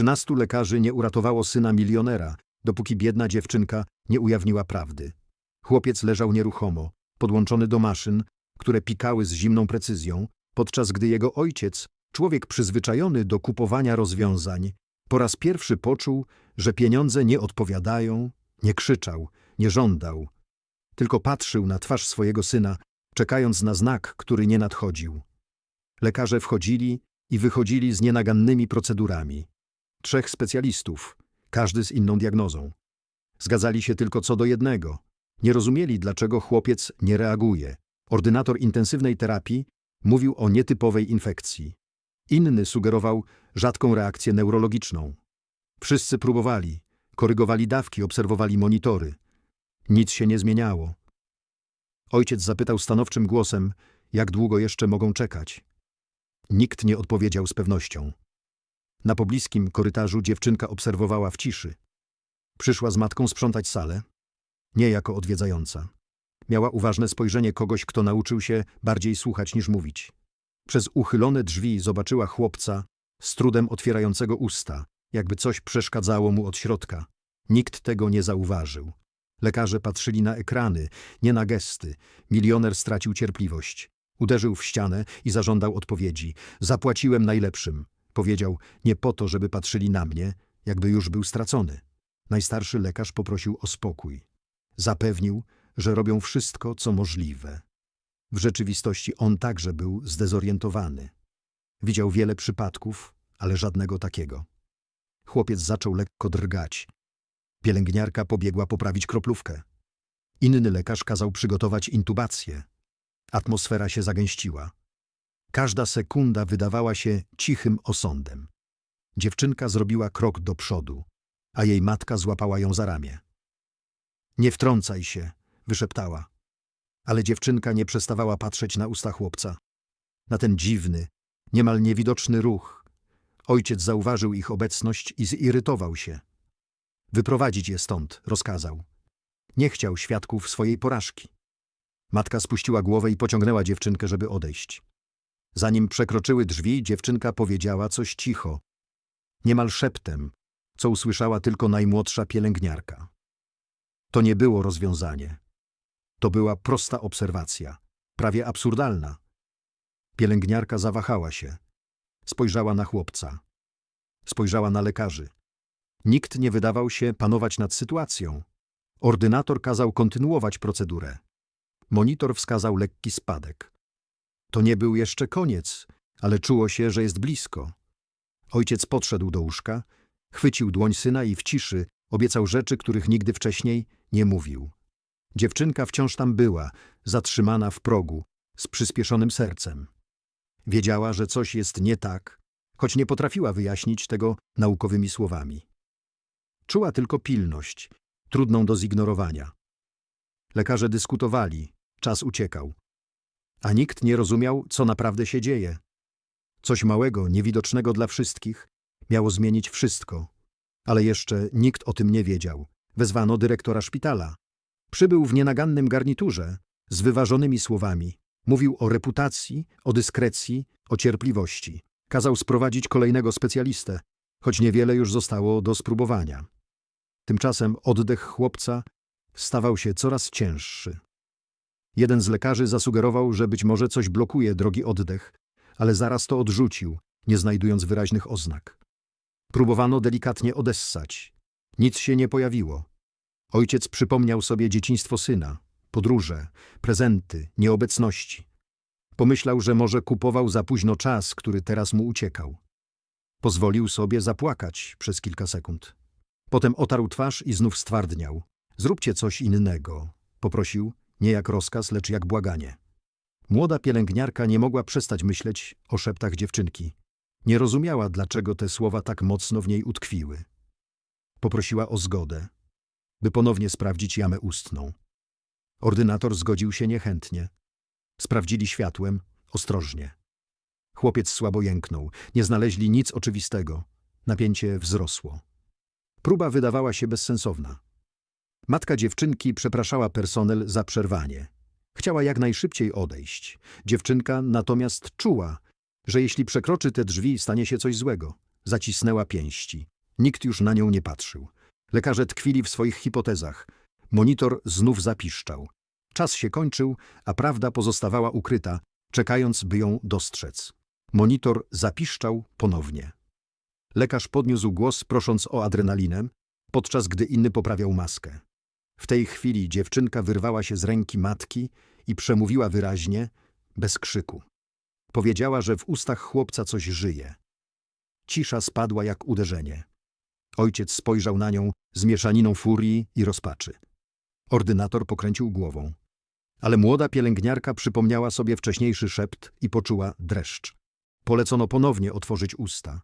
Trzynastu lekarzy nie uratowało syna milionera, dopóki biedna dziewczynka nie ujawniła prawdy. Chłopiec leżał nieruchomo, podłączony do maszyn, które pikały z zimną precyzją, podczas gdy jego ojciec, człowiek przyzwyczajony do kupowania rozwiązań, po raz pierwszy poczuł, że pieniądze nie odpowiadają, nie krzyczał, nie żądał, tylko patrzył na twarz swojego syna, czekając na znak, który nie nadchodził. Lekarze wchodzili i wychodzili z nienagannymi procedurami. Trzech specjalistów, każdy z inną diagnozą. Zgadzali się tylko co do jednego. Nie rozumieli, dlaczego chłopiec nie reaguje. Ordynator intensywnej terapii mówił o nietypowej infekcji. Inny sugerował rzadką reakcję neurologiczną. Wszyscy próbowali, korygowali dawki, obserwowali monitory. Nic się nie zmieniało. Ojciec zapytał stanowczym głosem, jak długo jeszcze mogą czekać. Nikt nie odpowiedział z pewnością. Na pobliskim korytarzu dziewczynka obserwowała w ciszy. Przyszła z matką sprzątać salę, nie jako odwiedzająca. Miała uważne spojrzenie kogoś, kto nauczył się bardziej słuchać niż mówić. Przez uchylone drzwi zobaczyła chłopca, z trudem otwierającego usta, jakby coś przeszkadzało mu od środka. Nikt tego nie zauważył. Lekarze patrzyli na ekrany, nie na gesty. Milioner stracił cierpliwość. Uderzył w ścianę i zażądał odpowiedzi. Zapłaciłem najlepszym. Powiedział, nie po to, żeby patrzyli na mnie, jakby już był stracony. Najstarszy lekarz poprosił o spokój. Zapewnił, że robią wszystko, co możliwe. W rzeczywistości on także był zdezorientowany. Widział wiele przypadków, ale żadnego takiego. Chłopiec zaczął lekko drgać. Pielęgniarka pobiegła poprawić kroplówkę. Inny lekarz kazał przygotować intubację. Atmosfera się zagęściła. Każda sekunda wydawała się cichym osądem. Dziewczynka zrobiła krok do przodu, a jej matka złapała ją za ramię. Nie wtrącaj się, wyszeptała. Ale dziewczynka nie przestawała patrzeć na usta chłopca. Na ten dziwny, niemal niewidoczny ruch. Ojciec zauważył ich obecność i zirytował się. Wyprowadzić je stąd, rozkazał. Nie chciał świadków swojej porażki. Matka spuściła głowę i pociągnęła dziewczynkę, żeby odejść. Zanim przekroczyły drzwi, dziewczynka powiedziała coś cicho, niemal szeptem, co usłyszała tylko najmłodsza pielęgniarka. To nie było rozwiązanie. To była prosta obserwacja, prawie absurdalna. Pielęgniarka zawahała się. Spojrzała na chłopca. Spojrzała na lekarzy. Nikt nie wydawał się panować nad sytuacją. Ordynator kazał kontynuować procedurę. Monitor wskazał lekki spadek. To nie był jeszcze koniec, ale czuło się, że jest blisko. Ojciec podszedł do łóżka, chwycił dłoń syna i w ciszy obiecał rzeczy, których nigdy wcześniej nie mówił. Dziewczynka wciąż tam była, zatrzymana w progu, z przyspieszonym sercem. Wiedziała, że coś jest nie tak, choć nie potrafiła wyjaśnić tego naukowymi słowami. Czuła tylko pilność, trudną do zignorowania. Lekarze dyskutowali, czas uciekał. A nikt nie rozumiał, co naprawdę się dzieje. Coś małego, niewidocznego dla wszystkich, miało zmienić wszystko. Ale jeszcze nikt o tym nie wiedział. Wezwano dyrektora szpitala. Przybył w nienagannym garniturze, z wyważonymi słowami. Mówił o reputacji, o dyskrecji, o cierpliwości. Kazał sprowadzić kolejnego specjalistę, choć niewiele już zostało do spróbowania. Tymczasem oddech chłopca stawał się coraz cięższy. Jeden z lekarzy zasugerował, że być może coś blokuje drogi oddech, ale zaraz to odrzucił, nie znajdując wyraźnych oznak. Próbowano delikatnie odessać. Nic się nie pojawiło. Ojciec przypomniał sobie dzieciństwo syna, podróże, prezenty, nieobecności. Pomyślał, że może kupował za późno czas, który teraz mu uciekał. Pozwolił sobie zapłakać przez kilka sekund. Potem otarł twarz i znów stwardniał. Zróbcie coś innego, poprosił, nie jak rozkaz, lecz jak błaganie. Młoda pielęgniarka nie mogła przestać myśleć o szeptach dziewczynki. Nie rozumiała, dlaczego te słowa tak mocno w niej utkwiły. Poprosiła o zgodę, by ponownie sprawdzić jamę ustną. Ordynator zgodził się niechętnie. Sprawdzili światłem, ostrożnie. Chłopiec słabo jęknął. Nie znaleźli nic oczywistego. Napięcie wzrosło. Próba wydawała się bezsensowna. Matka dziewczynki przepraszała personel za przerwanie. Chciała jak najszybciej odejść. Dziewczynka natomiast czuła, że jeśli przekroczy te drzwi, stanie się coś złego. zacisnęła pięści. Nikt już na nią nie patrzył. Lekarze tkwili w swoich hipotezach. Monitor znów zapiszczał. Czas się kończył, a prawda pozostawała ukryta, czekając, by ją dostrzec. Monitor zapiszczał ponownie. Lekarz podniósł głos, prosząc o adrenalinę, podczas gdy inny poprawiał maskę. W tej chwili dziewczynka wyrwała się z ręki matki i przemówiła wyraźnie, bez krzyku. Powiedziała, że w ustach chłopca coś żyje. Cisza spadła jak uderzenie. Ojciec spojrzał na nią z mieszaniną furii i rozpaczy. Ordynator pokręcił głową. Ale młoda pielęgniarka przypomniała sobie wcześniejszy szept i poczuła dreszcz. Polecono ponownie otworzyć usta.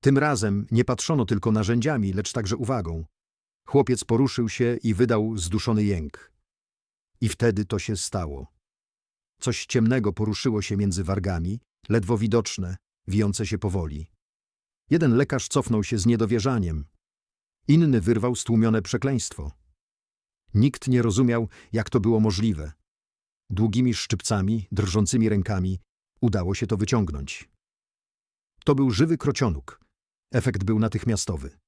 Tym razem nie patrzono tylko narzędziami, lecz także uwagą. Chłopiec poruszył się i wydał zduszony jęk. I wtedy to się stało. Coś ciemnego poruszyło się między wargami, ledwo widoczne, wijące się powoli. Jeden lekarz cofnął się z niedowierzaniem. Inny wyrwał stłumione przekleństwo. Nikt nie rozumiał, jak to było możliwe. Długimi szczypcami, drżącymi rękami udało się to wyciągnąć. To był żywy krocionóg. Efekt był natychmiastowy.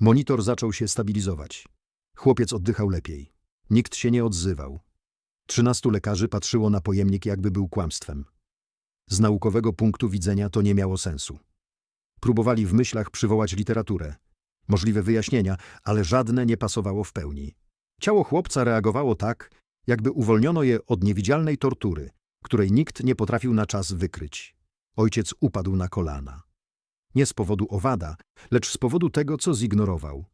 Monitor zaczął się stabilizować. Chłopiec oddychał lepiej. Nikt się nie odzywał. Trzynastu lekarzy patrzyło na pojemnik, jakby był kłamstwem. Z naukowego punktu widzenia to nie miało sensu. Próbowali w myślach przywołać literaturę, możliwe wyjaśnienia, ale żadne nie pasowało w pełni. Ciało chłopca reagowało tak, jakby uwolniono je od niewidzialnej tortury, której nikt nie potrafił na czas wykryć. Ojciec upadł na kolana. Nie z powodu owada, lecz z powodu tego, co zignorował.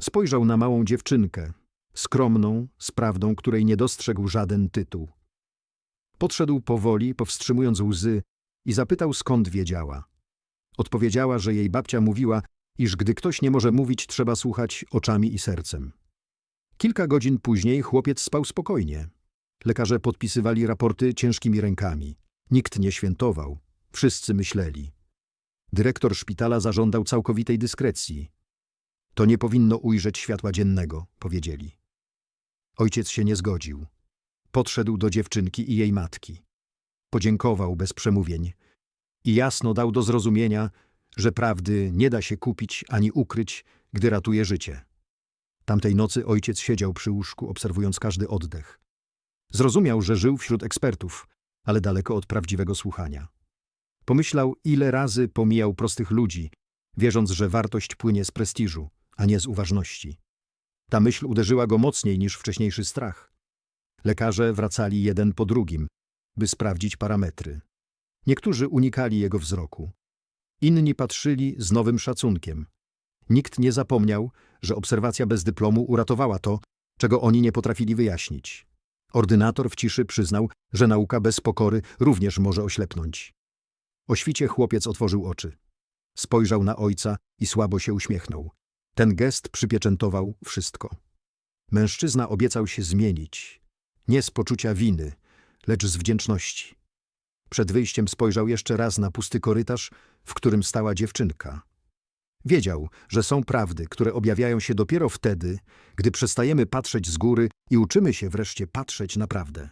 Spojrzał na małą dziewczynkę, skromną, sprawdą, której nie dostrzegł żaden tytuł. Podszedł powoli, powstrzymując łzy i zapytał, skąd wiedziała. Odpowiedziała, że jej babcia mówiła, iż gdy ktoś nie może mówić, trzeba słuchać oczami i sercem. Kilka godzin później chłopiec spał spokojnie. Lekarze podpisywali raporty ciężkimi rękami. Nikt nie świętował. Wszyscy myśleli. Dyrektor szpitala zażądał całkowitej dyskrecji. To nie powinno ujrzeć światła dziennego, powiedzieli. Ojciec się nie zgodził. Podszedł do dziewczynki i jej matki. Podziękował bez przemówień i jasno dał do zrozumienia, że prawdy nie da się kupić ani ukryć, gdy ratuje życie. Tamtej nocy ojciec siedział przy łóżku, obserwując każdy oddech. Zrozumiał, że żył wśród ekspertów, ale daleko od prawdziwego słuchania. Pomyślał, ile razy pomijał prostych ludzi, wierząc, że wartość płynie z prestiżu, a nie z uważności. Ta myśl uderzyła go mocniej niż wcześniejszy strach. Lekarze wracali jeden po drugim, by sprawdzić parametry. Niektórzy unikali jego wzroku. Inni patrzyli z nowym szacunkiem. Nikt nie zapomniał, że obserwacja bez dyplomu uratowała to, czego oni nie potrafili wyjaśnić. Ordynator w ciszy przyznał, że nauka bez pokory również może oślepnąć. O świcie chłopiec otworzył oczy. Spojrzał na ojca i słabo się uśmiechnął. Ten gest przypieczętował wszystko. Mężczyzna obiecał się zmienić. Nie z poczucia winy, lecz z wdzięczności. Przed wyjściem spojrzał jeszcze raz na pusty korytarz, w którym stała dziewczynka. Wiedział, że są prawdy, które objawiają się dopiero wtedy, gdy przestajemy patrzeć z góry i uczymy się wreszcie patrzeć naprawdę.